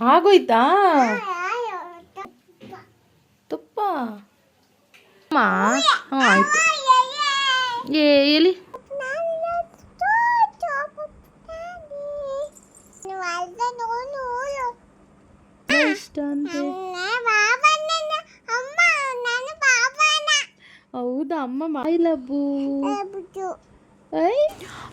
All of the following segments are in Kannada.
ಆಗೋಯ್ತಾ? ತುಪ್ಪ. ಹ್ಞೂ ಆಯ್ತು. ಏ ಎಲ್ಲಿ? ಇಷ್ಟ ಅಂತೆ. ಹೌದಾ ಅಮ್ಮ ಮೈ ಲಬ್ಬು ಐ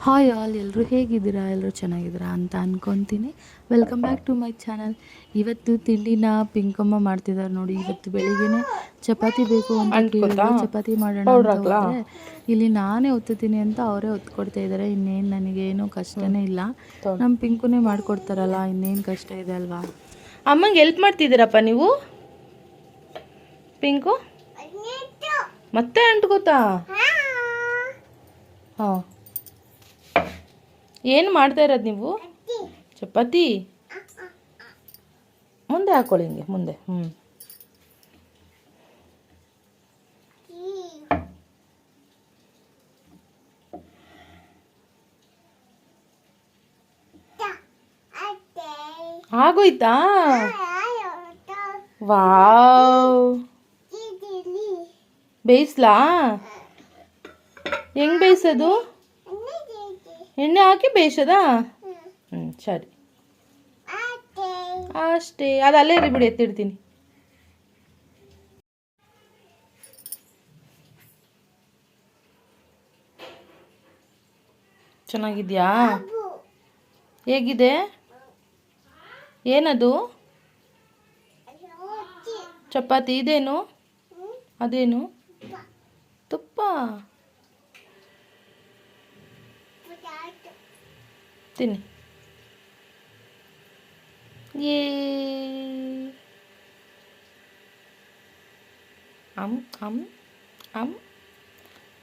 ಹಾಯ್ ಆಲ್ ಎಲ್ಲರೂ ಹೇಗಿದ್ದೀರಾ? ಎಲ್ಲರೂ ಚೆನ್ನಾಗಿದ್ದೀರಾ ಅಂತ ಅನ್ಕೊತೀನಿ. Welcome back to my channel ಇವತ್ತು ತಿಂಡಿನ ಪಿಂಕಮ್ಮ ಮಾಡ್ತಿದ್ದಾರೆ ನೋಡಿ ಇವತ್ತು ಬೆಳಿಗ್ಗೆನೆ ಚಪಾತಿ ಬೇಕು ಅಂತ ಕೇಳಿದ್ರು. ಚಪಾತಿ ಮಾಡೋಣ ಇಲ್ಲಿ ನಾನೇ ಒತ್ತುತ್ತೀನಿ ಅಂತ ಅವರೇ ಒತ್ಕೊಡ್ತಾ ಇದ್ದಾರೆ ಇನ್ನೇನು ನನಗೇನು ಕಷ್ಟನೇ ಇಲ್ಲ. ನಮ್ಮ ಪಿಂಕುನೇ ಮಾಡ್ಕೊಡ್ತಾರಲ್ಲ ಇನ್ನೇನು ಕಷ್ಟ ಇದೆ ಅಲ್ವಾ? ಅಮ್ಮಂಗೆ ಹೆಲ್ಪ್ ಮಾಡ್ತಿದ್ದೀರಪ್ಪ ನೀವು? ಪಿಂಕು? ಮತ್ತೆ ಅಂಟ್ಕೋತಾ ಹಾಂ. ಏನು ಮಾಡ್ತಾ ಇರೋದು ನೀವು? ಚಪಾತಿ. ಮುಂದೆ ಹಾಕೊಳ್ಳಿ ಹಿಂಗೆ ಮುಂದೆ ಹ್ಞೂ ಆಗೋಯ್ತಾ? ವಾವ್. ಬೇಯಿಸ್ಲಾ? ಹೆಂಗ್ ಬೇಯಿಸೋದು? ಎಣ್ಣೆ ಹಾಕಿ ಬೇಯಿಸೋದಾ? ಹ್ಞೂ ಸರಿ. ಅಷ್ಟೇ, ಅದು ಅಲ್ಲೇ ಇರಿ ಬಿಡಿ, ಎತ್ತಿಡ್ತೀನಿ. ಚೆನ್ನಾಗಿದ್ಯಾ? ಹೇಗಿದೆ? ಏನದು? ಚಪಾತಿ, ಇದೇನು? ಅದೇನು? ತುಪ್ಪ. ತಿನ್ನಿ. ಏ. ಅಮ್ ಅಮ್ ಅಮ್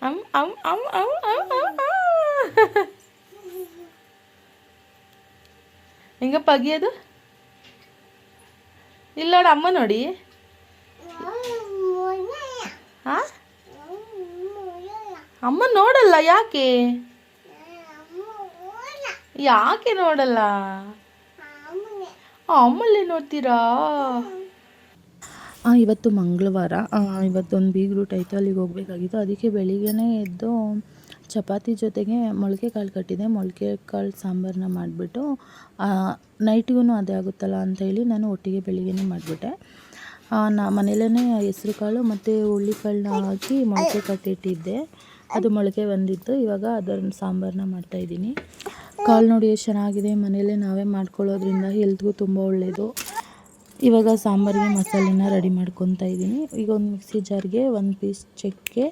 ಅಮ್ ಅಮ್ ಅಮ್ ಅಮ್ ಅಮ್ ಅಮ್ ಹೆಂಗಪ್ಪ ಅಗಿಯೋದು ಇಲ್ಲ ನೋಡಿ ಅಮ್ಮ ನೋಡಿ. ಹಾಂ ಅಮ್ಮ ನೋಡಲ್ಲ ಯಾಕೆ? ಯಾಕೆ ನೋಡಲ್ಲ? ಆಮೇಲೆ ನೋಡ್ತೀರಾ? ಇವತ್ತು ಮಂಗಳವಾರ. ಇವತ್ತೊಂದು ಬೀಗ್ ರೂಟ್ ಆಯಿತು ಅಲ್ಲಿಗೆ ಹೋಗ್ಬೇಕಾಗಿತ್ತು. ಅದಕ್ಕೆ ಬೆಳಿಗ್ಗೆನೇ ಎದ್ದು ಚಪಾತಿ ಜೊತೆಗೆ ಮೊಳಕೆ ಕಾಳು ಕಟ್ಟಿದೆ. ಮೊಳಕೆ ಕಾಳು ಸಾಂಬಾರನ್ನ ಮಾಡಿಬಿಟ್ಟು ನೈಟಿಗೂ ಅದೇ ಆಗುತ್ತಲ್ಲ ಅಂತ ಹೇಳಿ ನಾನು ಒಟ್ಟಿಗೆ ಬೆಳಿಗ್ಗೆನೇ ಮಾಡಿಬಿಟ್ಟೆ. ನಾ ಮನೇಲೇ ಹೆಸ್ರು ಕಾಳು ಮತ್ತು ಹುಳ್ಳಿಕಾಳನ್ನ ಹಾಕಿ ಮೊಳಕೆ ಕಟ್ಟಿಟ್ಟಿದ್ದೆ. ಅದು ಮೊಳಕೆ ಬಂದಿತ್ತು. ಇವಾಗ ಅದರ ಸಾಂಬಾರನ್ನ ಮಾಡ್ತಾಯಿದ್ದೀನಿ ಕಾಳು ನೋಡಿ ಎಷ್ಟು ಚೆನ್ನಾಗಿದೆ ಮನೆಯಲ್ಲೇ ನಾವೇ ಮಾಡ್ಕೊಳ್ಳೋದ್ರಿಂದ ಹೆಲ್ತ್ಗೂ ತುಂಬ ಒಳ್ಳೆಯದು ಇವಾಗ ಸಾಂಬಾರಿಗೆ ಮಸಾಲೆನ ರೆಡಿ ಮಾಡ್ಕೊತಾ ಇದ್ದೀನಿ. ಈಗ ಒಂದು ಮಿಕ್ಸಿ ಜಾರ್ಗೆ ಒಂದು ಪೀಸ್ ಚಕ್ಕೆ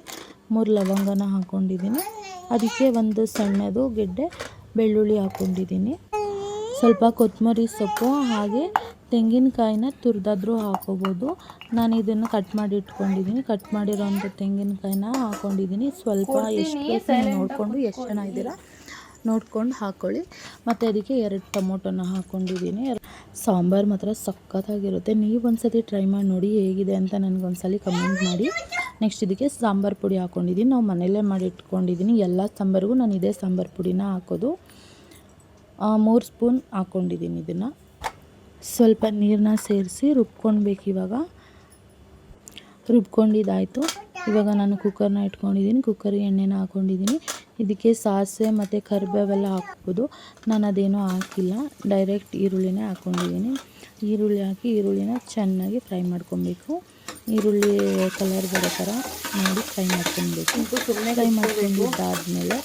ಮೂರು ಲವಂಗನ ಹಾಕ್ಕೊಂಡಿದ್ದೀನಿ ಅದಕ್ಕೆ ಒಂದು ಸಣ್ಣದು ಗೆಡ್ಡೆ ಬೆಳ್ಳುಳ್ಳಿ ಹಾಕ್ಕೊಂಡಿದ್ದೀನಿ ಸ್ವಲ್ಪ ಕೊತ್ತಂಬರಿ ಸೊಪ್ಪು ಹಾಗೆ ತೆಂಗಿನಕಾಯಿನ ತುರಿದಾದ್ರೂ ಹಾಕೋಬೋದು. ನಾನು ಇದನ್ನು ಕಟ್ ಮಾಡಿ ಇಟ್ಕೊಂಡಿದ್ದೀನಿ. ಕಟ್ ಮಾಡಿರೋಂಥ ತೆಂಗಿನಕಾಯಿನ ಹಾಕ್ಕೊಂಡಿದ್ದೀನಿ ಸ್ವಲ್ಪ ಎಷ್ಟು ನೋಡಿಕೊಂಡು ಎಷ್ಟು ಜನ ಇದ್ದೀರಾ ನೋಡ್ಕೊಂಡು ಹಾಕ್ಕೊಳ್ಳಿ ಮತ್ತು ಅದಕ್ಕೆ ಎರಡು ಟೊಮೊಟೊನ ಹಾಕ್ಕೊಂಡಿದ್ದೀನಿ ಸಾಂಬಾರು ಮಾತ್ರ ಸಖತ್ತಾಗಿರುತ್ತೆ. ನೀವು ಒಂದ್ಸತಿ ಟ್ರೈ ಮಾಡಿ ನೋಡಿ ಹೇಗಿದೆ ಅಂತ ನನಗೊಂದ್ಸಲಿ ಕಮೆಂಟ್ ಮಾಡಿ. ನೆಕ್ಸ್ಟ್ ಇದಕ್ಕೆ ಸಾಂಬಾರು ಪುಡಿ ಹಾಕ್ಕೊಂಡಿದ್ದೀನಿ ನಾವು ಮನೆಯಲ್ಲೇ ಮಾಡಿ ಇಟ್ಕೊಂಡಿದ್ದೀನಿ. ಎಲ್ಲ ಸಾಂಬಾರಿಗೂ ನಾನು ಇದೇ ಸಾಂಬಾರು ಪುಡಿನ ಹಾಕೋದು. ಮೂರು ಸ್ಪೂನ್ ಹಾಕ್ಕೊಂಡಿದ್ದೀನಿ ಇದನ್ನು. ಸ್ವಲ್ಪ ನೀರನ್ನ ಸೇರಿಸಿ ರುಬ್ಕೊಳ್ಬೇಕು ಇವಾಗ. ರುಬ್ಕೊಂಡಿದ್ದಾಯಿತು. ಇವಾಗ ನಾನು ಕುಕ್ಕರ್ನ ಇಟ್ಕೊಂಡಿದ್ದೀನಿ ಕುಕ್ಕರ್ಗೆ ಎಣ್ಣೆನ ಹಾಕ್ಕೊಂಡಿದ್ದೀನಿ ಇದಕ್ಕೆ ಸಾಸಿವೆ ಮತ್ತು ಕರಿಬೇವೆಲ್ಲ ಹಾಕ್ಬೋದು. ನಾನು ಅದೇನೂ ಹಾಕಿಲ್ಲ ಡೈರೆಕ್ಟ್ ಈರುಳ್ಳಿನೇ ಹಾಕ್ಕೊಂಡಿದ್ದೀನಿ ಈರುಳ್ಳಿ ಹಾಕಿ ಈರುಳ್ಳಿನ ಚೆನ್ನಾಗಿ ಫ್ರೈ ಮಾಡ್ಕೊಬೇಕು. ಈರುಳ್ಳಿ ಕಲರ್ ಬರೋ ಥರ ನೋಡಿ ಫ್ರೈ ಮಾಡ್ಕೊಬೇಕು. ಫ್ರೈ ಮಾಡ್ಕೊಂಡಿದ್ದಾದಮೇಲೆ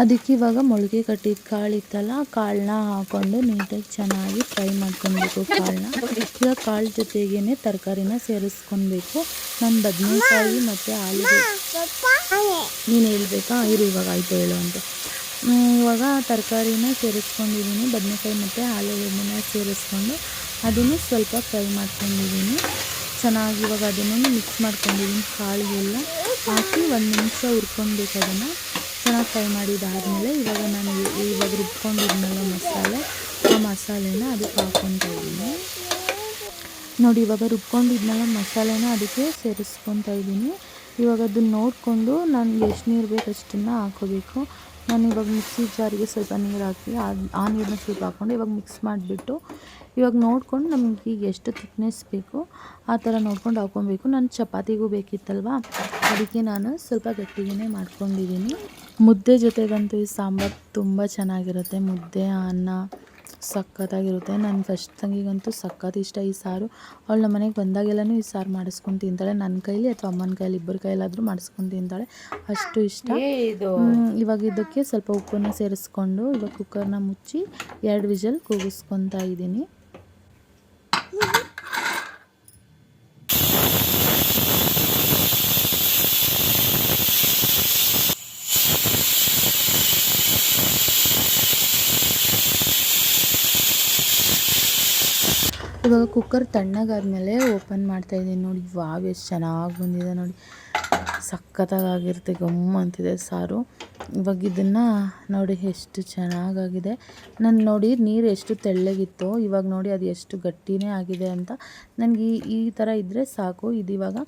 ಅದಕ್ಕೆ ಇವಾಗ ಮೊಳಕೆ ಕಟ್ಟಿದ ಕಾಳು ಇತ್ತಲ್ಲ ಕಾಳನ್ನ ಹಾಕ್ಕೊಂಡು ನೀಟಾಗಿ ಚೆನ್ನಾಗಿ ಫ್ರೈ ಮಾಡ್ಕೊಬೇಕು ಕಾಳನ್ನ. ಈಗ ಕಾಳು ಜೊತೆಗೇ ತರಕಾರಿನ ಸೇರಿಸ್ಕೊಬೇಕು ನಾನು ಬದನೆಕಾಯಿ ಮತ್ತು ಆಲೂಗೆ ನೀನು ಹೇಳ್ಬೇಕಾ? ಇರು, ಇವಾಗ ಆಯಿತು ಹೇಳು ಅಂತ. ಇವಾಗ ತರಕಾರಿನ ಸೇರಿಸ್ಕೊಂಡಿದ್ದೀನಿ ಬದನೆಕಾಯಿ ಮತ್ತು ಆಲೂಗಡ್ಡೆನ ಸೇರಿಸ್ಕೊಂಡು ಅದನ್ನು ಸ್ವಲ್ಪ ಫ್ರೈ ಮಾಡ್ಕೊಂಡಿದ್ದೀನಿ ಚೆನ್ನಾಗಿ ಇವಾಗ ಅದನ್ನು ಮಿಕ್ಸ್ ಮಾಡ್ಕೊಂಡಿದ್ದೀನಿ ಕಾಳಿಗೆಲ್ಲ. ಹಾಕಿ ಒಂದು ನಿಮಿಷ ಹುರ್ಕೊಳ್ಬೇಕು ಅದನ್ನು. ಚೆನ್ನಾಗಿ ಫ್ರೈ ಮಾಡಿದಾದಮೇಲೆ ಇವಾಗ ನಾನು ಇವಾಗ ರುಬ್ಕೊಂಡಿದ್ನಲ್ಲ ಮಸಾಲೆ, ಆ ಮಸಾಲೆನ ಅದಕ್ಕೆ ಹಾಕ್ಕೊತಾ ಇದ್ದೀನಿ. ನೋಡಿ, ಇವಾಗ ರುಬ್ಕೊಂಡಿದ್ನಲ್ಲ ಮಸಾಲೆನ ಅದಕ್ಕೆ ಸೇರಿಸ್ಕೊತಾ ಇದ್ದೀನಿ. ಇವಾಗ ಅದನ್ನು ನೋಡಿಕೊಂಡು ನಾನು ಎಷ್ಟು ನೀರು ಬೇಕು ಅಷ್ಟನ್ನು ಹಾಕೋಬೇಕು ನಾನು ಇವಾಗ ಮಿಕ್ಸಿ ಜಾರಿಗೆ ಸ್ವಲ್ಪ ನೀರು ಹಾಕಿ, ಆ- ಆ ನೀರನ್ನ ಸ್ವಲ್ಪ ಹಾಕ್ಕೊಂಡು ಇವಾಗ ಮಿಕ್ಸ್ ಮಾಡಿಬಿಟ್ಟು ಇವಾಗ ನೋಡಿಕೊಂಡು ನಮಗೆ ಈಗ ಎಷ್ಟು ಥಿಕ್ನೆಸ್ ಬೇಕು, ಆ ಥರ ನೋಡ್ಕೊಂಡು ಹಾಕ್ಕೊಬೇಕು. ನಾನು ಚಪಾತಿಗೂ ಬೇಕಿತ್ತಲ್ವಾ? ಅದಕ್ಕೆ ನಾನು ಸ್ವಲ್ಪ ಗಟ್ಟಿಗೆ ಮಾಡ್ಕೊಂಡಿದ್ದೀನಿ. ಮುದ್ದೆ ಜೊತೆಗಂತೂ ಈ ಸಾಂಬಾರು ತುಂಬ ಚೆನ್ನಾಗಿರುತ್ತೆ. ಮುದ್ದೆ ಅನ್ನ ಸಖತ್ತಾಗಿರುತ್ತೆ. ನನ್ನ ಫಸ್ಟ್ ತಂಗಿಗಂತೂ ಸಖತ್ ಇಷ್ಟ ಈ ಸಾರು. ಅವಳು ನಮ್ಮ ಮನೆಗೆ ಬಂದಾಗೆಲ್ಲನೂ ಈ ಸಾರು ಮಾಡಿಸ್ಕೊಂಡು ತಿಂತಾಳೆ. ನನ್ನ ಕೈಲಿ ಅಥವಾ ಅಮ್ಮನ ಕೈಲಿ ಇಬ್ಬರ ಕೈಲಾದರೂ ಮಾಡಿಸ್ಕೊಂಡು ತಿಂತಾಳೆ. ಅಷ್ಟು ಇಷ್ಟ. ಇವಾಗ ಇದಕ್ಕೆ ಸ್ವಲ್ಪ ಉಪ್ಪನ್ನು ಸೇರಿಸ್ಕೊಂಡು ಇವಾಗ ಕುಕ್ಕರ್ನ ಮುಚ್ಚಿ ಎರಡು ವಿಜಲ್ ಕೂಗಿಸ್ಕೊತಾ ಇದ್ದೀನಿ. ಇವಾಗ ಕುಕ್ಕರ್ ತಣ್ಣಗಾದ್ಮೇಲೆ ಓಪನ್ ಮಾಡ್ತಾ ಇದ್ದೀನಿ ನೋಡಿ. ವಾವ್, ಎಷ್ಟು ಚೆನ್ನಾಗಿ ಬಂದಿದೆ ನೋಡಿ. ಸಖತ್ತಾಗಿರುತ್ತೆ ಗಮ್ ಅಂತಿದೆ ಸಾರು. ಇವಾಗ ಇದನ್ನು ನೋಡಿ ಎಷ್ಟು ಚೆನ್ನಾಗಾಗಿದೆ. ನಾನು ನೋಡಿ ನೀರು ಎಷ್ಟು ತೆಳ್ಳಗಿತ್ತು, ಇವಾಗ ನೋಡಿ ಅದು ಎಷ್ಟು ಗಟ್ಟಿನೇ ಆಗಿದೆ ಅಂತ. ನನಗೆ ಈ ಥರ ಇದ್ದರೆ ಸಾಕು. ಇದು ಇವಾಗ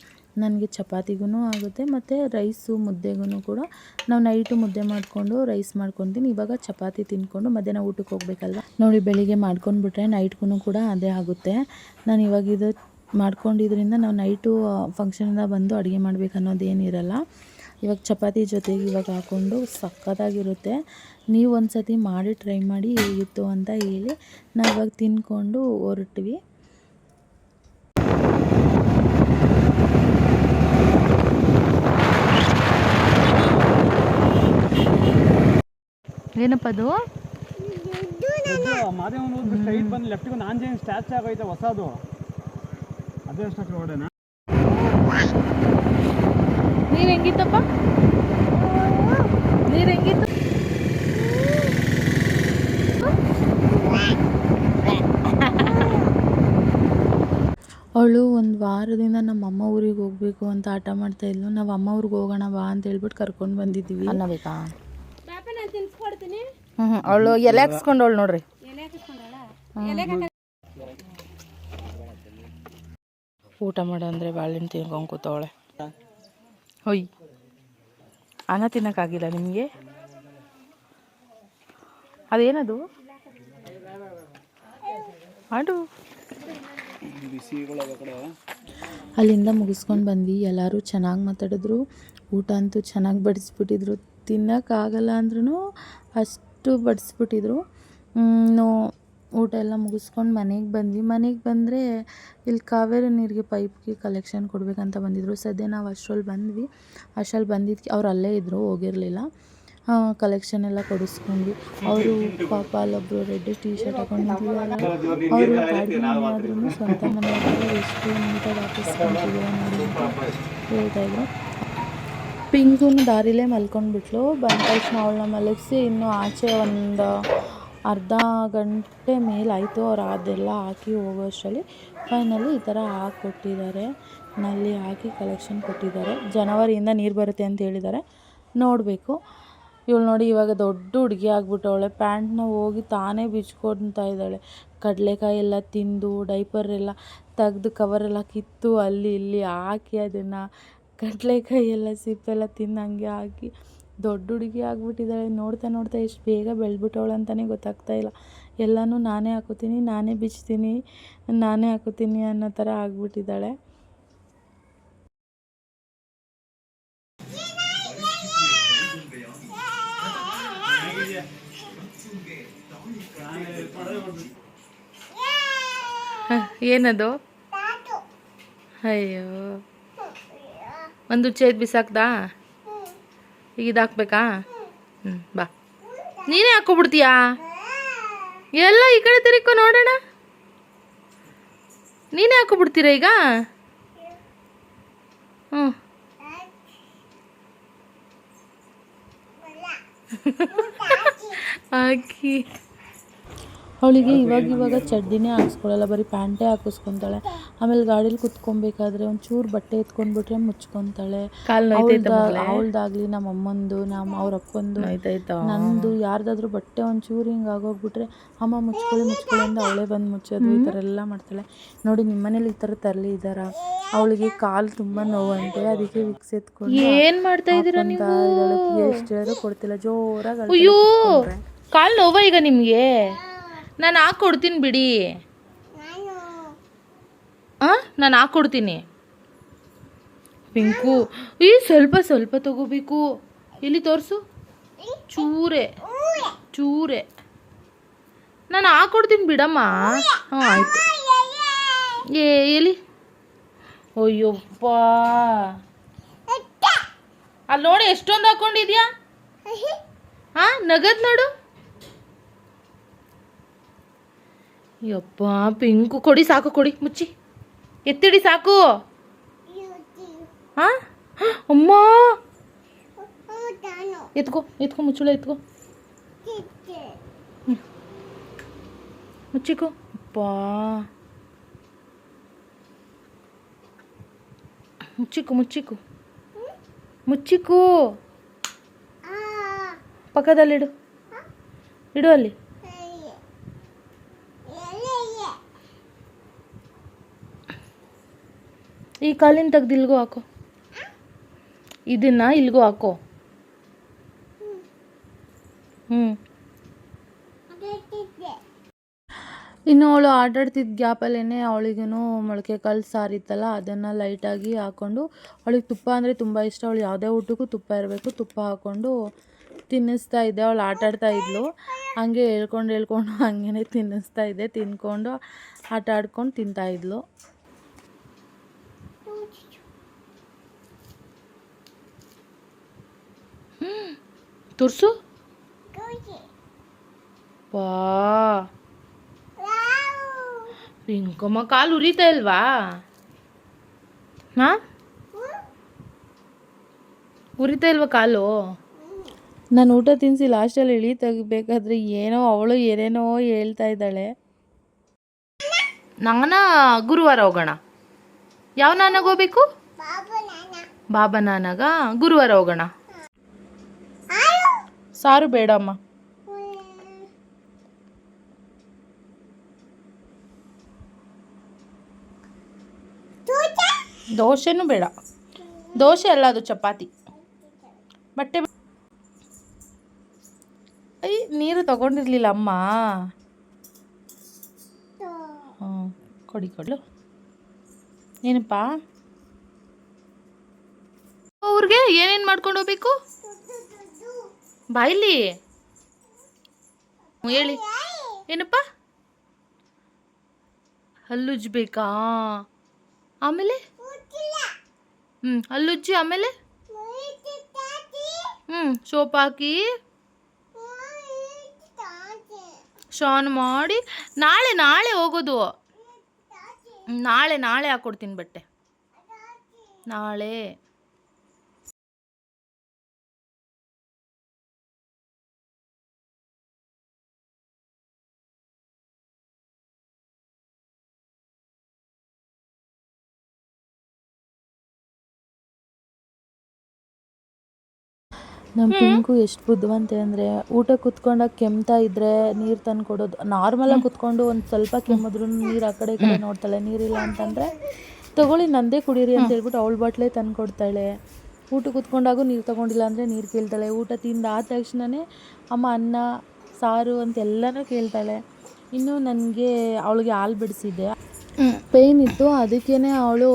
ನನಗೆ ಚಪಾತಿಗೂ ಆಗುತ್ತೆ, ಮತ್ತು ರೈಸು ಮುದ್ದೆಗೂ ಕೂಡ. ನಾವು ನೈಟು ಮುದ್ದೆ ಮಾಡಿಕೊಂಡು ರೈಸ್ ಮಾಡ್ಕೊತೀನಿ. ಇವಾಗ ಚಪಾತಿ ತಿಂದ್ಕೊಂಡು ಮಧ್ಯಾಹ್ನ ಊಟಕ್ಕೆ ಹೋಗ್ಬೇಕಲ್ವ? ನೋಡಿ, ಬೆಳಿಗ್ಗೆ ಮಾಡ್ಕೊಂಡ್ಬಿಟ್ರೆ ನೈಟ್ಗೂ ಕೂಡ ಅದೇ ಆಗುತ್ತೆ. ನಾನು ಇವಾಗ ಇದು ಮಾಡ್ಕೊಂಡಿದ್ರಿಂದ ನಾವು ನೈಟು ಫಂಕ್ಷನಿಂದ ಬಂದು ಅಡುಗೆ ಮಾಡ್ಬೇಕು ಅನ್ನೋದೇನಿರಲ್ಲ ಇವಾಗ ಚಪಾತಿ ಜೊತೆಗೆ ಇವಾಗ ಹಾಕ್ಕೊಂಡು ಸಕ್ಕತ್ತಾಗಿರುತ್ತೆ. ನೀವು ಒಂದು ಸತಿ ಮಾಡಿ ಟ್ರೈ ಮಾಡಿ ಹೇಗಿತ್ತು ಅಂತ ಹೇಳಿ ನಾವು ಇವಾಗ ತಿನ್ಕೊಂಡು ಹೊರಟ್ವಿ. ಏನಪ್ಪ ಅದು? ಮಾದೇವನ್ ಸ್ಟ್ರೈಟ್ ಬಂದು ಲೆಫ್ಟಿಗೆ ಜೇನ್ ಸ್ಟ್ಯಾಚು ಆಗೈತೆ ಹೊಸದು. ಅದೇ ಸ್ಟ್ಯಾಚು ನೀರು ಹೆಂಗಿತ್ತಪ್ಪ? ನೀರು ಹೆಂಗಿತ್ತು? ಅವಳು ಒಂದು ವಾರದಿಂದ ನಮ್ಮ ಅಮ್ಮ ಊರಿಗೆ ಹೋಗಬೇಕು ಅಂತ ಆಟ ಮಾಡ್ತಾ ಇದ್ಲು. ನಾವು ಅಮ್ಮ ಊರಿಗೆ ಹೋಗೋಣ ಬಾ ಅಂತ ಹೇಳ್ಬಿಟ್ಟು ಕರ್ಕೊಂಡು ಬಂದಿದ್ದೀವಿ ಅನ್ನ ಬೇಕಾ? ಹ್ಞೂ ಅವಳು ಎಲೆ ಹಾಕ್ಸ್ಕೊಂಡವಳು ನೋಡ್ರಿ. ಊಟ ಮಾಡಂದ್ರೆ ಅಂದರೆ ಬಾಳೆಹಣ್ಣು ತಿನ್ಕೊಂಡು ಕೂತವಳೆ. ಹೊಯ್. ಅನ್ನ ತಿನ್ನೋಕ್ಕಾಗಿಲ್ಲ ನಿಮಗೆ? ಅದೇನದು? ಆಡು ಅಲ್ಲಿಂದ ಮುಗಿಸ್ಕೊಂಡು ಬಂದ್ವಿ. ಎಲ್ಲರೂ ಚೆನ್ನಾಗಿ ಮಾತಾಡಿದ್ರು. ಊಟ ಅಂತೂ ಚೆನ್ನಾಗಿ ಬಡಿಸ್ಬಿಟ್ಟಿದ್ರು. ತಿನ್ನೋಕ್ಕಾಗಲ್ಲ ಅಂದ್ರೂ ಅಷ್ಟು ಬಡಿಸ್ಬಿಟ್ಟಿದ್ರು. ನೋ ಊಟ ಎಲ್ಲ ಮುಗಿಸ್ಕೊಂಡು ಮನೆಗೆ ಬಂದ್ವಿ. ಮನೆಗೆ ಬಂದರೆ ಇಲ್ಲಿ ಕಾವೇರಿ ನೀರಿಗೆ ಪೈಪ್ಗೆ ಕಲೆಕ್ಷನ್ ಕೊಡಬೇಕಂತ ಬಂದಿದ್ರು. ಸದ್ಯ ನಾವು ಅಷ್ಟರಲ್ಲಿ ಬಂದ್ವಿ. ಅಷ್ಟರಲ್ಲಿ ಬಂದಿದ್ದಕ್ಕೆ ಅವ್ರು ಅಲ್ಲೇ ಇದ್ದರು ಹೋಗಿರಲಿಲ್ಲ. ಕಲೆಕ್ಷನ್ ಎಲ್ಲ ಕೊಡಿಸ್ಕೊಂಡ್ವಿ. ಅವರು ಪಾಪ ಅಲ್ಲೊಬ್ಬರು ರೆಡ್ ಟೀ ಶರ್ಟ್ ಹಾಕೊಂಡು ನಿಂತಿದ್ದಾರಲ್ಲ ಅವರು ಆದ್ರೂ ಸ್ವಂತ ಮನೆ ಎಷ್ಟು ನೀಟಾಗಿ ಹಾಕಿಸ್ಕೊಂತಿದ್ದೀರ ಹೇಳ್ತಾಯಿದ್ರು ಪಿಂಕುನು ದಾರಿಲೇ ಮಲ್ಕೊಂಡ್ಬಿಟ್ಲು. ಬಂದ ತಕ್ಷಣ ಅವಳನ್ನ ಮಲಗಿಸಿ ಇನ್ನು ಆಚೆ ಒಂದು ಅರ್ಧ ಗಂಟೆ ಮೇಲಾಯಿತು. ಅವ್ರು ಅದೆಲ್ಲ ಹಾಕಿ ಹೋಗೋಷ್ಟರಲ್ಲಿ ಫೈನಲಿ ಈ ಥರ ಹಾಕ್ಕೊಟ್ಟಿದ್ದಾರೆ. ನಲ್ಲಿ ಹಾಕಿ ಕಲೆಕ್ಷನ್ ಕೊಟ್ಟಿದ್ದಾರೆ. ಜನವರಿಯಿಂದ ನೀರು ಬರುತ್ತೆ ಅಂತ ಹೇಳಿದ್ದಾರೆ. ನೋಡಬೇಕು. ಇವಳು ನೋಡಿ, ಇವಾಗ ದೊಡ್ಡ ಹುಡುಗಿ ಆಗಿಬಿಟ್ಟವಳೆ ಪ್ಯಾಂಟ್ನ ಹೋಗಿ ತಾನೇ ಬಿಚ್ಕೊಳ್ತಾ ಇದ್ದಾಳೆ. ಕಡಲೆಕಾಯಿ ಎಲ್ಲ ತಿಂದು ಡೈಪರ್ ಎಲ್ಲ ತೆಗ್ದು ಕವರೆಲ್ಲ ಕಿತ್ತು ಅಲ್ಲಿ ಇಲ್ಲಿ ಹಾಕಿ ಅದನ್ನು ಕಡಲೆಕಾಯಿ ಎಲ್ಲ ಸಿಪ್ಪೆಲ್ಲ ತಿಂದಂಗೆ ಹಾಕಿ ದೊಡ್ಡ ಹುಡುಗಿ ಆಗಿಬಿಟ್ಟಿದ್ದಾಳೆ ನೋಡ್ತಾ ನೋಡ್ತಾ ಎಷ್ಟು ಬೇಗ ಬೆಳೆದ್ಬಿಟ್ಟವಳು ಅಂತಲೇ ಗೊತ್ತಾಗ್ತಾ ಇಲ್ಲ. ಎಲ್ಲನೂ ನಾನೇ ಹಾಕೋತೀನಿ ನಾನೇ ಬಿಚ್ತೀನಿ ನಾನೇ ಹಾಕೋತೀನಿ ಅನ್ನೋ ಥರ ಆಗಿಬಿಟ್ಟಿದ್ದಾಳೆ ಏನದು? ಅಯ್ಯೋ. ಒಂದು ಚೇದ್ ಬಿಸಾಕ್ದಾ? ಈಗ ಇದು ಹಾಕ್ಬೇಕಾ? ಹ್ಞೂ ಬಾ. ನೀನೇ ಹಾಕ್ಕೊಬಿಡ್ತೀಯಾ? ಎಲ್ಲ ಈ ಕಡೆ ತಿರುಕೋ ನೋಡೋಣ. ನೀನೇ ಹಾಕ್ಕೊಬಿಡ್ತೀರಾ ಈಗ? ಹ್ಞೂ ಹಾಕಿ ಅವಳಿಗೆ ಇವಾಗ ಇವಾಗ ಚಡ್ಡಿನೇ ಹಾಕ್ಸ್ಕೊಳ್ಳಲ್ಲ ಬರೀ ಪ್ಯಾಂಟೇ ಹಾಕಿಸ್ಕೊತಾಳೆ. ಆಮೇಲೆ ಗಾಡೀಲಿ ಕುತ್ಕೊಬೇಕಾದ್ರೆ ಒಂಚೂರು ಬಟ್ಟೆ ಎತ್ಕೊಂಡ್ಬಿಟ್ರೆ ಮುಚ್ಕೊಂತಾಳೆ. ಅವಳ್ದಾಗ್ಲಿ ನಮ್ಮ ಅಮ್ಮಂದು ನಮ್ಮ ಅವ್ರ ಅಪ್ಪಂದು. ನಂದು ಯಾರ್ದಾದ್ರೂ ಬಟ್ಟೆ ಒಂಚೂರು ಹಿಂಗೆ ಆಗೋಗ್ಬಿಟ್ರೆ ಅಮ್ಮ ಮುಚ್ಕೊಳ್ಳಿ ಮುಚ್ಕೊಳ್ಳಿ ಅಂತ ಅವಳೇ ಬಂದು ಮುಚ್ಚೋದು. ಈ ಥರ ಎಲ್ಲ ಮಾಡ್ತಾಳೆ. ನೋಡಿ ನಿಮ್ಮ ಮನೇಲಿ ಈ ಥರ ತರಲಿ ಇದಾರ ಅವಳಿಗೆ ಕಾಲು ತುಂಬ ನೋವಂತೆ ಅದಕ್ಕೆ ವಿಕ್ಸ್ ಎತ್ಕೊಂಡು ಏನು ಮಾಡ್ತಾ ಇದೀರಾ ನೀವು? ಎಷ್ಟು ಹೇಳಿದ್ರು ಕೊಡ್ತಿಲ್ಲ ಜೋರಾಗಿ ಅಯ್ಯೋ! ಕಾಲು ನೋವ ಈಗ ನಿಮ್ಗೆ? ನಾನು ಹಾಕೊಡ್ತೀನಿ ಬಿಡಿ. ನಾನು ಹಾಕ್ಕೊಡ್ತೀನಿ ಪಿಂಕು. ಈ ಸ್ವಲ್ಪ ಸ್ವಲ್ಪ ತಗೋಬೇಕು. ಎಲ್ಲಿ ತೋರಿಸು? ಚೂರೆ. ಚೂರೆ. ನಾನು ಹಾಕೊಡ್ತೀನಿ ಬಿಡಮ್ಮ. ಹಾಂ, ಆಯಿತು. ಏ, ಎಲ್ಲಿ? ಅಯ್ಯಪ್ಪ. ಅಲ್ಲಿ ನೋಡಿ, ಎಷ್ಟೊಂದು ಹಾಕೊಂಡಿದ್ಯಾ? ಹಾ ನಗದ್ ನೋಡು. ಯಪ್ಪ, ಪಿಂಕು. ಕೊಡಿ, ಸಾಕು, ಕೊಡಿ, ಮುಚ್ಚಿ. ಎತ್ತಿಡಿ ಸಾಕು ಹಾ ಅಮ್ಮ ಎತ್ಕೋ ಎತ್ಕೋ ಮುಚ್ಚಳ ಎತ್ಕೋ ಹ್ಮ್. ಮುಚ್ಚಿಕೋ ಅಪ್ಪ ಮುಚ್ಚಿಕು ಮುಚ್ಚಿಕು ಮುಚ್ಚಿಕು ಪಕ್ಕದಲ್ಲಿಡು ಇಡು ಅಲ್ಲಿ ಈ ಕಾಲಿನ ತೆಗ್ದು ಇಲ್ಗೂ ಹಾಕೋ. ಇದನ್ನ ಇಲ್ಗೂ ಹಾಕೋ. ಹ್ಞೂ ಇನ್ನು ಅವಳು ಆಟಾಡ್ತಿದ್ದ ಗ್ಯಾಪಲ್ಲೇ ಅವಳಿಗೂ ಮೊಳಕೆ ಕಾಳು ಸಾರಿತ್ತಲ್ಲ, ಅದನ್ನು ಲೈಟಾಗಿ ಹಾಕ್ಕೊಂಡು ಅವಳಿಗೆ ತುಪ್ಪ ಅಂದರೆ ತುಂಬ ಇಷ್ಟ, ಅವಳು ಯಾವುದೇ ಊಟಕ್ಕೂ ತುಪ್ಪ ಇರಬೇಕು, ತುಪ್ಪ ಹಾಕ್ಕೊಂಡು ತಿನ್ನಿಸ್ತಾ ಇದ್ದೆ, ಅವಳು ಆಟಾಡ್ತಾ ಇದ್ಲು. ಹಂಗೆ ಹೇಳ್ಕೊಂಡು ಹೇಳ್ಕೊಂಡು ಹಂಗೇ ತಿನ್ನಿಸ್ತಾ ಇದ್ದೆ, ತಿನ್ಕೊಂಡು ಆಟ ಆಡ್ಕೊಂಡು ತಿಂತಾ ಇದ್ಲು ತುರ್ಸು. ವಾ ರಿಂಕಮ್ಮ ಕಾಲು ಉರಿತಾ ಇಲ್ವಾ? ಹಾ? ಉರಿತಾ ಇಲ್ವಾ ಕಾಲು? ನಾನು ಊಟ ತಿನ್ನಿಸಿ ಲಾಸ್ಟಲ್ಲಿ ಇಳಿ ತೆಗಿಬೇಕಾದ್ರೆ ಏನೋ ಅವಳು ಏನೇನೋ ಹೇಳ್ತಾ ಇದ್ದಾಳೆ. ನಾನ ಗುರುವಾರ ಹೋಗೋಣ. ಯಾವ ನಾನಾಗ ಹೋಗ್ಬೇಕು ಬಾಬಾ ನಾನಾಗ ಗುರುವಾರ ಹೋಗೋಣ. ಸಾರು ಬೇಡಮ್ಮ. ದೋಸೆನೂ ಬೇಡ. ದೋಸೆ ಅಲ್ಲ ಅದು ಚಪಾತಿ. ಬಟ್ಟೆ ಐ ನೀರು ತಗೊಂಡಿರ್ಲಿಲ್ಲ ಅಮ್ಮ. ಹ್ಞೂ, ಕೊಡಿ ಕೊಡ್ಲು ಏನಪ್ಪ? ಅವ್ರಿಗೆ ಏನೇನು ಮಾಡ್ಕೊಂಡು ಹೋಗ್ಬೇಕು? ಬಾಯ್ಲಿ? ಹೇಳಿ. ಏನಪ್ಪ? ಹಲ್ಲುಜ್ಬೇಕಾ? ಆಮೇಲೆ? ಹ್ಞೂ ಹಲ್ಲುಜ್ಜಿ ಆಮೇಲೆ? ಹ್ಞೂ ಸೋಪ್ ಹಾಕಿ? ಶಾನ್ ಮಾಡಿ. ನಾಳೆ ನಾಳೆ ಹೋಗೋದು. ನಾಳೆ ನಾಳೆ ಹಾಕ್ಕೊಡ್ತೀನಿ ಬಟ್ಟೆ. ನಾಳೆ. ನಮ್ಮ ಪಿಂಕು ಎಷ್ಟು ಬುದ್ಧಿವಂತೆ ಅಂದರೆ ಊಟ ಕುತ್ಕೊಂಡಾಗ ಕೆಮ್ತಾ ಇದ್ರೆ ನೀರು ತಂದು ಕೊಡೋದು. ನಾರ್ಮಲಾಗಿ ಕುತ್ಕೊಂಡು ಒಂದು ಸ್ವಲ್ಪ ಕೆಮ್ಮಿದ್ರು ನೀರು ಆ ಕಡೆ ಈ ಕಡೆ ನೋಡ್ತಾಳೆ. ನೀರಿಲ್ಲ ಅಂತಂದರೆ ತಗೊಳ್ಳಿ ನಂದೇ ಕುಡೀರಿ ಅಂತ ಹೇಳ್ಬಿಟ್ಟು ಅವಳ ಬಾಟ್ಲೆ ತಂದು ಕೊಡ್ತಾಳೆ. ಊಟ ಕುತ್ಕೊಂಡಾಗೂ ನೀರು ತಗೊಂಡಿಲ್ಲ ಅಂದರೆ ನೀರು ಕೇಳ್ತಾಳೆ. ಊಟ ತಿಂದ ಆದ ತಕ್ಷಣವೇ ಅಮ್ಮ ಅನ್ನ ಸಾರು ಅಂತ ಎಲ್ಲನೂ ಕೇಳ್ತಾಳೆ. ಇನ್ನು ನನಗೆ ಅವಳಿಗೆ ಹಾಲು ಬಿಡಿಸಿದ್ದೆ. ಪೇಯ್ನ್ ಇತ್ತು. ಅದಕ್ಕೇನೆ ಅವಳು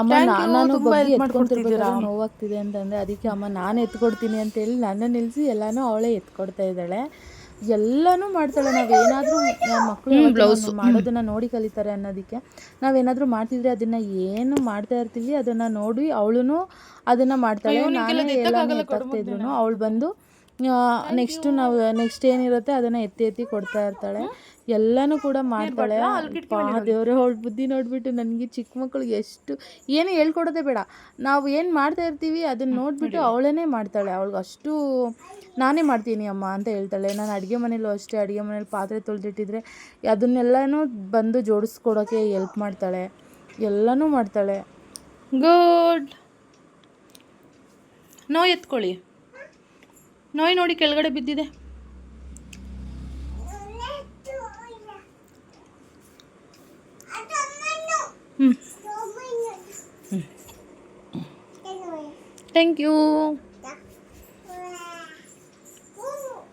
ಅಮ್ಮ ನಾನು ಬಗ್ಗೆ ಎತ್ಕೊಂತಿರ್ಬೇಕಾದ್ರೆ ನೋವಾಗ್ತಿದೆ ಅಂತಂದ್ರೆ ಅದಕ್ಕೆ ಅಮ್ಮ ನಾನು ಎತ್ಕೊಡ್ತೀನಿ ಅಂತೇಳಿ ನನ್ನ ನಿಲ್ಸಿ ಎಲ್ಲಾನು ಅವಳೇ ಎತ್ಕೊಡ್ತಾ ಇದ್ದಾಳೆ. ಎಲ್ಲಾನು ಮಾಡ್ತಾಳೆ. ನಾವೇನಾದರೂ ಮಕ್ಕಳು ಬ್ಲೌಸ್ ಮಾಡೋದನ್ನ ನೋಡಿ ಕಲಿತಾರೆ ಅನ್ನೋದಕ್ಕೆ. ನಾವೇನಾದರೂ ಮಾಡ್ತಿದ್ರೆ ಅದನ್ನ ಏನು ಮಾಡ್ತಾ ಇರ್ತೀವಿ ಅದನ್ನ ನೋಡಿ ಅವಳು ಅದನ್ನ ಮಾಡ್ತಾಳೆ. ನಾನು ಅವಳು ಬಂದು ನೆಕ್ಸ್ಟ್ ನಾವು ನೆಕ್ಸ್ಟ್ ಏನಿರುತ್ತೆ ಅದನ್ನ ಎತ್ತಿ ಎತ್ತಿ ಕೊಡ್ತಾ ಇರ್ತಾಳೆ. ಎಲ್ಲನೂ ಕೂಡ ಮಾಡ್ತಾಳೆ. ದೇವ್ರೆ ಅವಳು ಬುದ್ಧಿ ನೋಡ್ಬಿಟ್ಟು ನನಗೆ ಚಿಕ್ಕ ಮಕ್ಕಳಿಗೆ ಎಷ್ಟು ಏನು ಹೇಳ್ಕೊಡೋದೆ ಬೇಡ. ನಾವು ಏನು ಮಾಡ್ತಾ ಇರ್ತೀವಿ ಅದನ್ನ ನೋಡ್ಬಿಟ್ಟು ಅವಳೇ ಮಾಡ್ತಾಳೆ. ಅವಳಿಗೆ ಅಷ್ಟು ನಾನೇ ಮಾಡ್ತೀನಿ ಅಮ್ಮ ಅಂತ ಹೇಳ್ತಾಳೆ. ನಾನು ಅಡುಗೆ ಮನೇಲೂ ಅಷ್ಟೇ ಅಡುಗೆ ಮನೇಲಿ ಪಾತ್ರೆ ತೊಳೆದಿಟ್ಟಿದ್ರೆ ಅದನ್ನೆಲ್ಲನೂ ಬಂದು ಜೋಡಿಸ್ಕೊಡೋಕ್ಕೆ ಎಲ್ಪ್ ಮಾಡ್ತಾಳೆ. ಎಲ್ಲನೂ ಮಾಡ್ತಾಳೆ. Good no ಎತ್ಕೊಳ್ಳಿ. ನೋಯ್ ನೋಡಿ ಕೆಳಗಡೆ ಬಿದ್ದಿದೆ. ಹ್ಞೂ ಥ್ಯಾಂಕ್ ಯು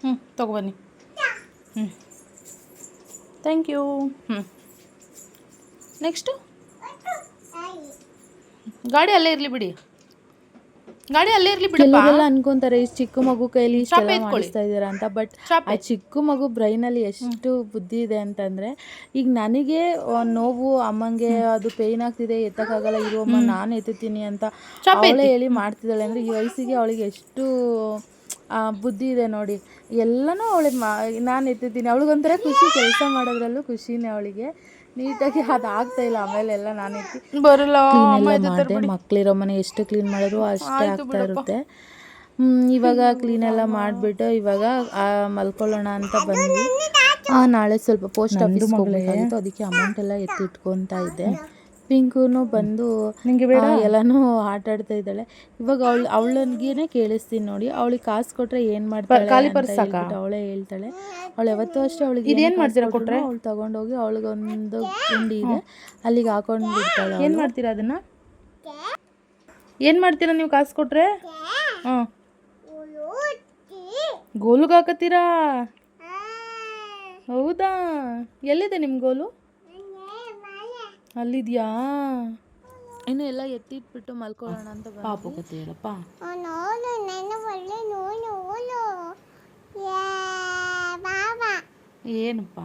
ಹ್ಞೂ ತಗೊಬನ್ನಿ ಹ್ಞೂ ಥ್ಯಾಂಕ್ ಯು ಹ್ಞೂ ನೆಕ್ಸ್ಟು ಗಾಡಿ ಅಲ್ಲೇ ಇರಲಿ ಬಿಡಿ. ಗಾಡಿ ಅಲ್ಲೇ ಇರ್ಲಿ ಅನ್ಕೊಂತಾರೆ ಈ ಚಿಕ್ಕ ಮಗು ಕೈಲಿ ಇಷ್ಟೆಲ್ಲ. ಮಾಡಿಸ್ತಾ ಇದ್ದೀರಾ ಅಂತ. ಬಟ್ ಆ ಚಿಕ್ಕ ಮಗು ಬ್ರೈನ್ ಅಲ್ಲಿ ಎಷ್ಟು ಬುದ್ಧಿ ಇದೆ ಅಂತಂದ್ರೆ ಈಗ ನನಗೆ ನೋವು ಅಮ್ಮಂಗೆ ಅದು ಪೇಯ್ನ್ ಆಗ್ತಿದೆ ಎತ್ತಕ್ಕಾಗಲ್ಲ ಇರೋ ಅಮ್ಮ ನಾನು ಎತ್ತೀನಿ ಅಂತ ಅವಳೇ ಹೇಳಿ ಮಾಡ್ತಿದ್ದಾಳೆ. ಅಂದ್ರೆ ಈ ವಯಸ್ಸಿಗೆ ಅವಳಿಗೆ ಎಷ್ಟು ಆ, ಬುದ್ಧಿ ಇದೆ ನೋಡಿ. ಎಲ್ಲನೂ ಅವಳಿಗೆ ಮಾ ನಾನು ಎತ್ತಿದ್ದೀನಿ ಅವಳಿಗೊಂಥರ ಖುಷಿ ಕೆಲಸ ಮಾಡೋದ್ರಲ್ಲೂ ಖುಷಿನೇ ಅವಳಿಗೆ. ನೀಟಾಗಿ ಅದು ಆಗ್ತಾ ಇಲ್ಲ ಆಮೇಲೆ ಎಲ್ಲ ನಾನು ಎತ್ತಿ. ಬರಲ್ಲ ಮಾಡಿದೆ ಮಕ್ಳಿರೋ ಮನೆ ಎಷ್ಟು ಕ್ಲೀನ್ ಮಾಡಿದ್ರು ಅಷ್ಟೇ ಆಗ್ತಾ ಇರುತ್ತೆ. ಹ್ಮ್, ಇವಾಗ ಕ್ಲೀನ್ ಎಲ್ಲ ಮಾಡಿಬಿಟ್ಟು ಇವಾಗ ಆ, ಮಲ್ಕೊಳ್ಳೋಣ ಅಂತ ಬಂದ್ವಿ. ಆ, ನಾಳೆ ಸ್ವಲ್ಪ ಪೋಸ್ಟ್ ಆಫೀಸ್ ಹೋಗ್ಬೇಕಾಗಿತ್ತು ಅದಕ್ಕೆ ಅಮೌಂಟ್ ಎಲ್ಲ ಎತ್ತಿಟ್ಕೊತಾ ಇದ್ದೆ. ಪಿಂಕುನು ಬಂದು ಆ, ಎಲ್ಲಾನು ಆಟ ಆಡ್ತಾ ಇದ್ದಾಳೆ. ಇವಾಗ ಅವಳು ಅವಳನ್ಗೇನೆ ಕೇಳಿಸ್ತೀನಿ ನೋಡಿ. ಅವಳಿಗೆ ಕಾಸು ಕೊಟ್ರೆ ಏನ್ ಮಾಡ್ತಾಳೆ ಅವಳೇ ಹೇಳ್ತಾಳೆ. ಅವಳು ಯಾವತ್ತು ಅಷ್ಟೇ ಅವಳಿಗೆ ಇದೇನು ಮಾಡ್ತೀರಾ ಕೊಟ್ರೆ ಅವಳು ತಗೊಂಡೋಗಿ ಅವಳಿಗೊಂದು ಗುಂಡಿ ಇದೆ. ಅಲ್ಲಿಗೆ ಹಾಕೊಂಡು ಬಿಡ್ತಾಳೆ ಏನು ಮಾಡ್ತೀರಾ ಅದನ್ನ? ಏನು ಮಾಡ್ತೀರಾ ನೀವು ಕಾಸು ಕೊಟ್ರೆ? ಹಾಂ. ಗೋಲುಗೆ ಹಾಕತ್ತೀರಾ? ಹೌದಾ? ಎಲ್ಲಿದೆ ನಿಮ್ಮ ಗೋಲು? ಅಲ್ಲಿದ್ಯಾ? ಇನ್ನು ಎಲ್ಲ ಎತ್ತಿಟ್ಬಿಟ್ಟು ಮಲ್ಕೊಳ್ಳೋಣ ಅಂತ. ಪಾಪು ಕತೆ ಹೇಳಪ್ಪ. ಏನಪ್ಪ?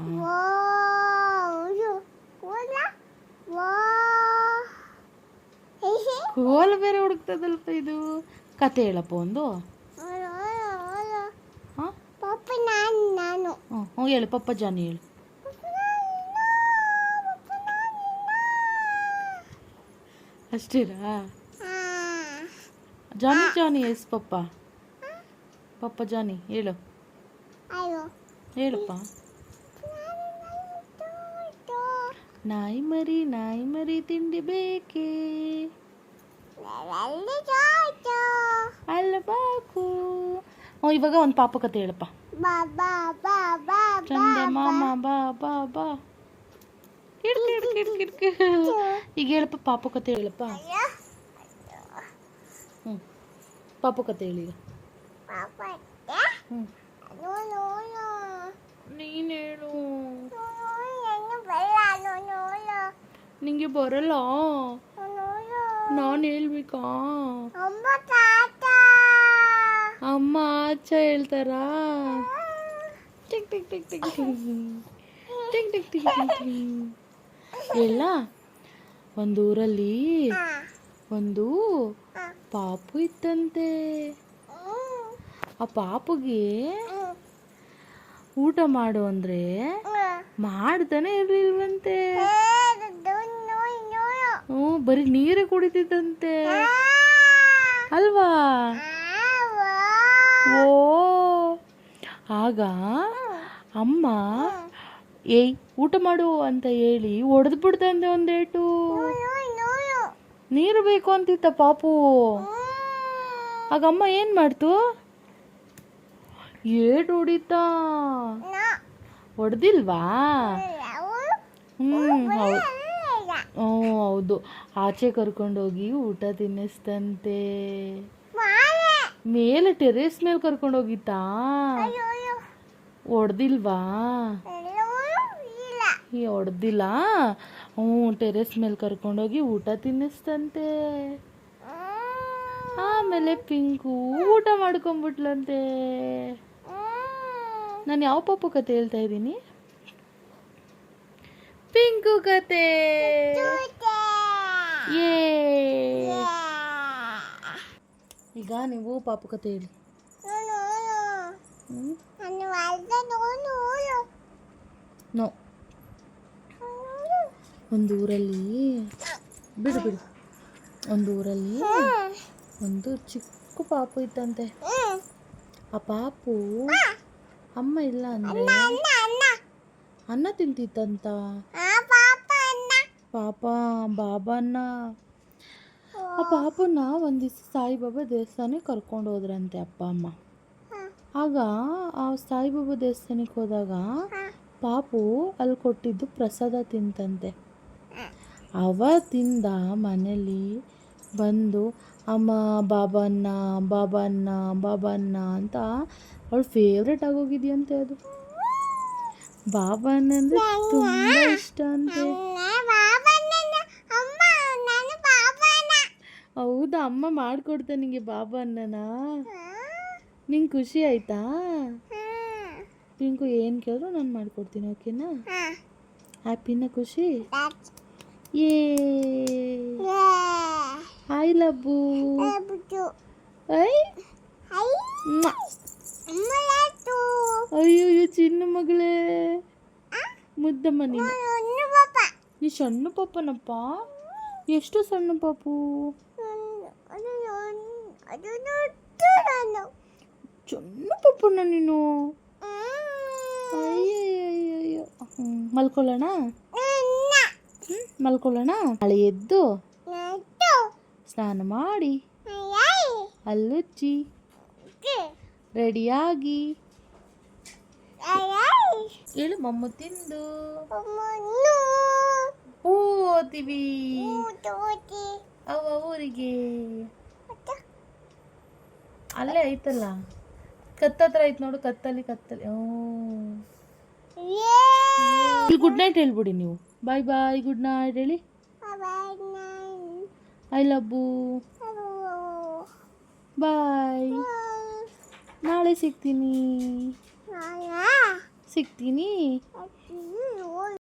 ಕೋಲ ಬೇರೆ ಹುಡುಕ್ತದಲ್ಪ ಇದು. ಕತೆ ಹೇಳಪ್ಪ ಒಂದು. ಹಾಂ? ನಾನು ಹ್ಞೂ ಹ್ಞೂ ಹೇಳು ಪಪ್ಪ ಜಾನಿ ಹೇಳು. అస్టేరా జానీ జానీ వేసి పప్ప పప్ప జానీ ఏలో ఏలప్ప ನಾಯಿ ಮರಿ ನಾಯಿ ಮರಿ ತಿಂಡಿ ಬೇಕೇ ಅಲ್ಲಬಾಕು ಓ ಇವಾಗ ಒಂದು ಪಾಪ ಕತೆ ಹೇಳಪ್ಪ ಚಂದ ಮಾಮ ಬಾ ಬಾ ಬಾ ಕಿಡ್ ಕಿಡ್ ಕಿಡ್ ಕಿಡ್ ಕಿಡ್. ಈಗ ಹೇಳಪ್ಪ ಪಾಪು ಕತೆ ಹೇಳಪ್ಪ ಹ್ಞೂ ಪಾಪು ಕತೆ ಹೇಳಿ ಈಗ ಪಾಪ ಹ್ಞೂ ನೋ ನೋ ನೋ ನೀನು ಹೇಳು ಏನು ಬಲ್ಲ ನೋ ನೋ ನೋ ನಿಂಗೆ ಬರಲ್ಲ ನೋ ನೋ ನಾನು ಹೇಳ್ಬೇಕಾ ಅಮ್ಮ ತಾತ ಅಮ್ಮ ಆಚ ಹೇಳ್ತಾರಾ ಟಿಕ್ ಟಿಕ್ ಟಿಕ್ ಟಿಕ್ ಟಿಕ್ ಟಿಕ್ ಟಿಕ್ ಟಿಕ್ ಟಿಕ್ ಟಿಕ್ ಒಂದೂರಲ್ಲಿ ಒಂದು ಪಾಪು ಇತ್ತಂತೆ. ಆ ಪಾಪುಗೆ ಊಟ ಮಾಡು ಅಂದ್ರೆ ಮಾಡ್ತಾನೆ ಇರ್ಲಿಲ್ವಂತೆ. ಹ್ಞೂ, ಬರೀ ನೀರೇ ಕುಡಿತಿದ್ದಂತೆ. ಅಲ್ವಾ? ಓ, ಆಗ ಅಮ್ಮ ಏಯ್ ಊಟ ಮಾಡು ಅಂತ ಹೇಳಿ ಹೊಡೆದು ಬಿಡ್ತಂದೆ ಒಂದೇಟು ನೀರು ಬೇಕು ಅಂತಿತ್ತ ಪಾಪು. ಆಗ ಅಮ್ಮ ಏನು ಮಾಡ್ತು? ಏಟು ಹೊಡಿತಾ. ಹೊಡೆದಿಲ್ವಾ? ಹ್ಞೂ ಹೌದು. ಹ್ಞೂ ಹೌದು. ಆಚೆ ಕರ್ಕೊಂಡೋಗಿ ಊಟ ತಿನ್ನಿಸ್ತಂತೆ. ಮೇಲೆ ಟೆರೇಸ್ ಮೇಲೆ ಕರ್ಕೊಂಡೋಗಿತ್ತಾ ಹೊಡೆದಿಲ್ವಾ? ಈ ಹೊಡೆದಿಲ್ಲ? ಹ್ಞೂ ಟೆರೆಸ್ ಮೇಲೆ ಕರ್ಕೊಂಡೋಗಿ ಊಟ ತಿನ್ನಿಸ್ತಂತೆ ಆಮೇಲೆ ಪಿಂಕು ಊಟ ಮಾಡ್ಕೊಂಬಿಟ್ಲಂತೆ. ನಾನು ಯಾವ ಪಾಪು ಕತೆ ಹೇಳ್ತಾ ಇದ್ದೀನಿ? ಪಿಂಕು ಕತೆ. ಏ ಈಗ ನೀವು ಪಾಪು ಕತೆ ಹೇಳಿ. ನೋ. ಒಂದು ಊರಲ್ಲಿ, ಬಿಡು ಬಿಡು. ಒಂದು ಊರಲ್ಲಿ ಒಂದು ಚಿಕ್ಕ ಪಾಪು ಇತ್ತಂತೆ ಆ ಪಾಪು ಅಮ್ಮ ಇಲ್ಲ ಅಂದ್ರೆ ಅನ್ನ ತಿಂತಿತ್ತಂತ ಪಾಪ ಬಾಬಾನ ಆ ಪಾಪನ ಒಂದು ದಿವಸ ಸಾಯಿಬಾಬಾ ದೇವಸ್ಥಾನಕ್ಕೆ ಕರ್ಕೊಂಡು ಹೋದ್ರಂತೆ ಅಪ್ಪ, ಅಮ್ಮ. ಆಗ ಆ ಸಾಯಿಬಾಬಾ ದೇವಸ್ಥಾನಕ್ಕೆ ಹೋದಾಗ ಪಾಪು ಅಲ್ಲಿ ಕೊಟ್ಟಿದ್ದು ಪ್ರಸಾದ ತಿಂತಂತೆ. ಅವತ್ತಿಂದ ಮನೇಲಿ ಬಂದು ಅಮ್ಮ ಬಾಬಣ್ಣ ಬಾಬಣ್ಣ ಬಾಬಣ್ಣ ಅಂತ ಅವಳು ಫೇವ್ರೆಟ್ ಆಗೋಗಿದೆಯಂತೆ ಅದು. ಬಾಬಣ್ಣ ಅಂದರೆ ತುಂಬ ಇಷ್ಟ ಅಂತೆ. ಹೌದಾ? ಅಮ್ಮ ಮಾಡಿಕೊಡ್ತಾ ನಿಂಗೆ ಬಾಬಣ್ಣನ? ನಿಂಗೆ ಖುಷಿ ಆಯ್ತಾ? ಪಿಂಕು ಏನು ಕೇಳಿದ್ರು ನಾನು ಮಾಡಿಕೊಡ್ತೀನಿ ಓಕೆನಾ ಹ್ಯಾಪಿನ ಖುಷಿ? ಏ. ಹಾಯ್ ಲಬ್ಬು. ಐ. ಅಯ್ಯೋ ಚಿನ್ನ ಮಗಳೇ. ಮುದ್ದಮ್ಮ ನೀನು ಈ ಸಣ್ಣ ಪಾಪನಪ್ಪ? ಎಷ್ಟು ಸಣ್ಣ ಪಾಪು? ಸಣ್ಣ ಪಾಪನ ನೀನು? ಅಯ್ಯೋ ಮಲ್ಕೊಳ್ಳೋಣ? ಮಲ್ಕೊಳ್ಳೋಣ? ನಾಳೆ ಎದ್ದು ಸ್ನಾನ ಮಾಡಿ ಅಲ್ಲುಚ್ಚಿ. ರೆಡಿಯಾಗಿ. ಹೇಳು ಮಮ್ಮು ತಿಂದು. ಓತೀವಿ ಅವ ಊರಿಗೆ. ಅಲ್ಲೇ ಐತಲ್ಲ. ಕತ್ತತ್ರ ಐತ್ ನೋಡು ಕತ್ತಲ್ಲಿ ಕತ್ತಲ್ಲಿ ಓ ಗುಡ್ ನೈಟ್ ಹೇಳ್ಬಿಡಿ ನೀವು. ಬಾಯ್ ಬಾಯ್ ಗುಡ್ ನೈಟ್ ಹೇಳಿ ಐ ಲವ್ ಬಾಯ್ ನಾಳೆ ಸಿಗ್ತೀನಿ. ಸಿಗ್ತೀನಿ.